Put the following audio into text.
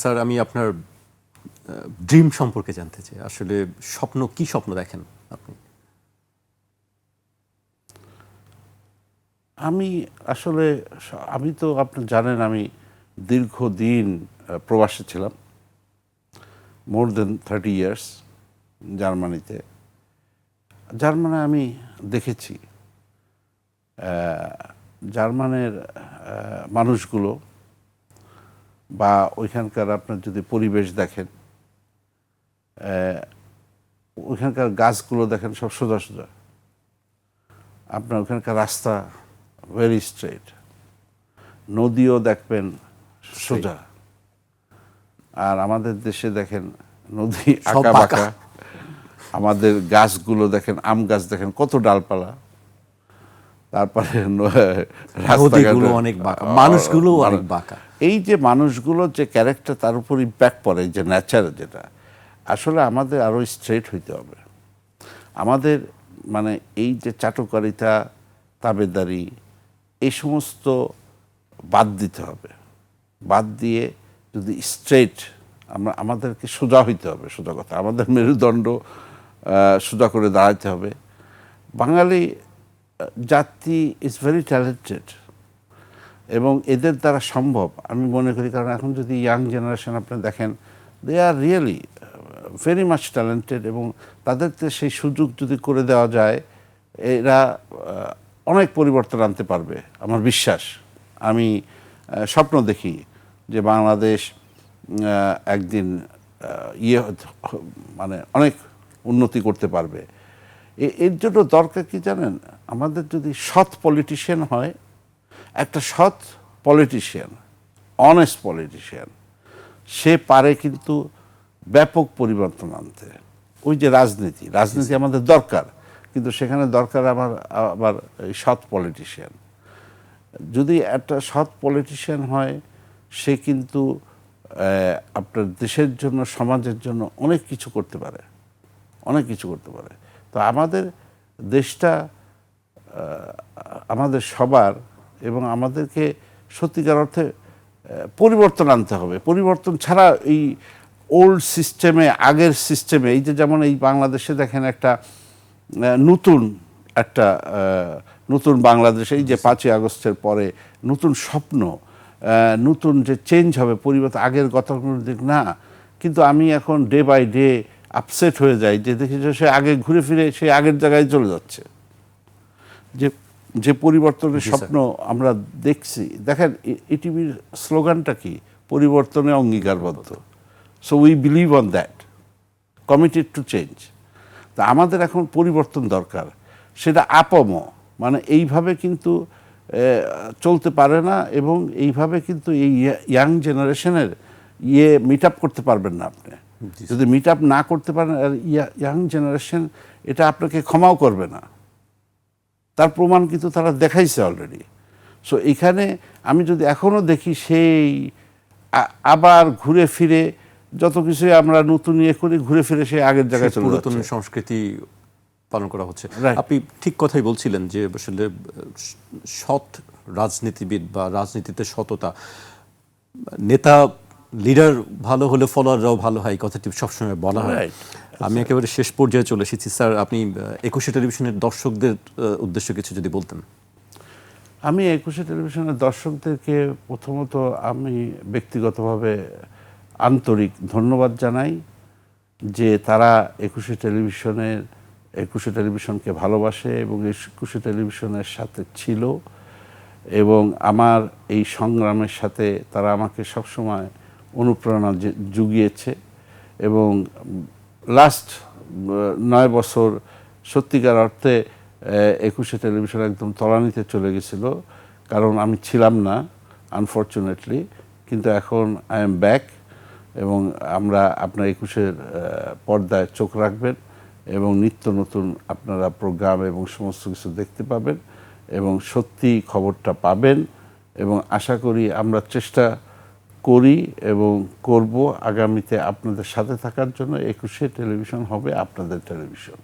Sir, আমি আপনার dream সম্পর্কে জানতে চাই। আসলে স্বপ্ন, কি স্বপ্ন দেখেন আপনি? আমি আসলে, আমি তো আপনি জানেন, আমি দীর্ঘদিন প্রবাসে ছিলাম। মোর দেন থার্টি ইয়ার্স জার্মানিতে। জার্মানে আমি দেখেছি জার্মানের মানুষগুলো বা ওইখানকার আপনার যদি পরিবেশ দেখেন ওইখানকার গাছগুলো দেখেন সব সোজা সোজা। আপনার ওখানকার রাস্তা ভেরি স্ট্রেট নদীও দেখবেন সোজা। আর আমাদের দেশে দেখেন নদী আঁকা। বাঁকা। আমাদের গাছগুলো দেখেন আম গাছ দেখেন কত ডালপালা। তারপরে অনেক বাঁকা মানুষগুলো অনেক বাঁকা। এই যে মানুষগুলোর যে ক্যারেক্টার তার উপর ইম্প্যাক্ট পড়ে যে ন্যাচার যেটা আসলে আমাদের আরও স্ট্রেট হইতে হবে। আমাদের মানে এই যে চাটুকারিতা তাবেদারি এই সমস্ত বাদ দিতে হবে। বাদ দিয়ে যদি স্ট্রেট আমরা আমাদেরকে সোজা হইতে হবে সোজা কথা। আমাদের মেরুদণ্ড সোজা করে দাঁড়াতে হবে। বাঙালি জাতি ইজ ভেরি ট্যালেন্টেড এবং এদের দ্বারা সম্ভব। আমি মনে করি কারণ এখন যদি ইয়াং জেনারেশন আপনি দেখেন they are really very much talented এবং তাদেরকে সেই সুযোগ যদি করে দেওয়া যায়, এরা অনেক পরিবর্তন আনতে পারবে, আমার বিশ্বাস। আমি স্বপ্ন দেখি যে বাংলাদেশ একদিন ইয়ে মানে অনেক উন্নতি করতে পারবে। এর জন্য দরকার কি জানেন? আমাদের যদি সৎ পলিটিশিয়ান হয়, একটা সৎ পলিটিশিয়ান অনেস্ট পলিটিশিয়ান সে পারে কিন্তু ব্যাপক পরিবর্তন আনতে। ওই যে রাজনীতি রাজনীতি আমাদের দরকার, কিন্তু সেখানে দরকার আমার আবার সৎ পলিটিশিয়ান যদি একটা সৎ পলিটিশিয়ান হয়, সে কিন্তু আপনার দেশের জন্য, সমাজের জন্য অনেক কিছু করতে পারে। অনেক কিছু করতে পারে। তো আমাদের দেশটা আমাদের সবার এবং আমাদেরকে সত্যিকার অর্থে পরিবর্তন আনতে হবে। পরিবর্তন ছাড়া এই ওল্ড সিস্টেমে আগের সিস্টেমে এই যে যেমন এই বাংলাদেশে দেখেন একটা নতুন একটা নতুন বাংলাদেশ, এই যে পাঁচই আগস্টের পরে নতুন স্বপ্ন নতুন যে চেঞ্জ হবে, পরিবর্তন, আগের দিক না। কিন্তু আমি এখন ডে বাই ডে আপসেট হয়ে যায় যে দেখি যে সে আগে ঘুরে ফিরে সে আগের জায়গায় চলে যাচ্ছে। যে যে পরিবর্তনের স্বপ্ন আমরা দেখছি দেখেন ইটিভির স্লোগানটা কি? পরিবর্তনে অঙ্গীকারবদ্ধ। So we believe on that committed to change তা আমাদের এখন পরিবর্তন দরকার। সেটা আপম মানে এইভাবে কিন্তু চলতে পারে না এবং এইভাবে কিন্তু এই ইয়াং জেনারেশনের ইয়ে মিট আপ করতে পারবেন না আপনি। যদি মিট আপ না করতে পারেন আর ইয়াং জেনারেশন এটা আপনাকে ক্ষমাও করবে না। তার প্রমাণ কিন্তু তারা দেখাইছে অলরেডি সো এখানে আমি যদি এখনও দেখি সেই আবার ঘুরে ফিরে যত কিছুই আমরা নতুন ইয়ে করি ঘুরে ফিরে সেই আগের জায়গায় চলে পুরাতন সংস্কৃতি পালন করা হচ্ছে। আপনি ঠিক কথাই বলছিলেন যে আসলে সৎ রাজনীতিবিদ বা রাজনীতিতে সততা নেতা লিডার ভালো হলে ফলোয়াররাও ভালো হয় কথাটি সবসময় বলা হয়. আমি একেবারে শেষ পর্যায়ে চলে এসেছি। স্যার আপনি একুশে টেলিভিশনের দর্শকদের উদ্দেশ্যে কিছু যদি বলতেন। আমি একুশে টেলিভিশনের দর্শকদেরকে প্রথমত আমি ব্যক্তিগতভাবে আন্তরিক ধন্যবাদ জানাই যে তারা একুশে টেলিভিশনের একুশে টেলিভিশনকে ভালোবাসে এবং একুশে টেলিভিশনের সাথে ছিল এবং আমার এই সংগ্রামের সাথে তারা আমাকে সবসময় অনুপ্রেরণা জুগিয়েছে এবং লাস্ট নয় বছর সত্যিকার অর্থে একুশে টেলিভিশন একদম তলানিতে চলে গেছিল। কারণ আমি ছিলাম না আনফর্চুনেটলি কিন্তু এখন আই এম ব্যাক এবং আমরা আপনার একুশের পর্দায় চোখ রাখবেন এবং নিত্য নতুন আপনারা প্রোগ্রাম এবং সমস্ত কিছু দেখতে পাবেন এবং সত্যি খবরটা পাবেন এবং আশা করি আমরা চেষ্টা করি এবং করব আগামীতে আপনাদের সাথে থাকার জন্য একুশে টেলিভিশন হবে আপনাদের টেলিভিশন।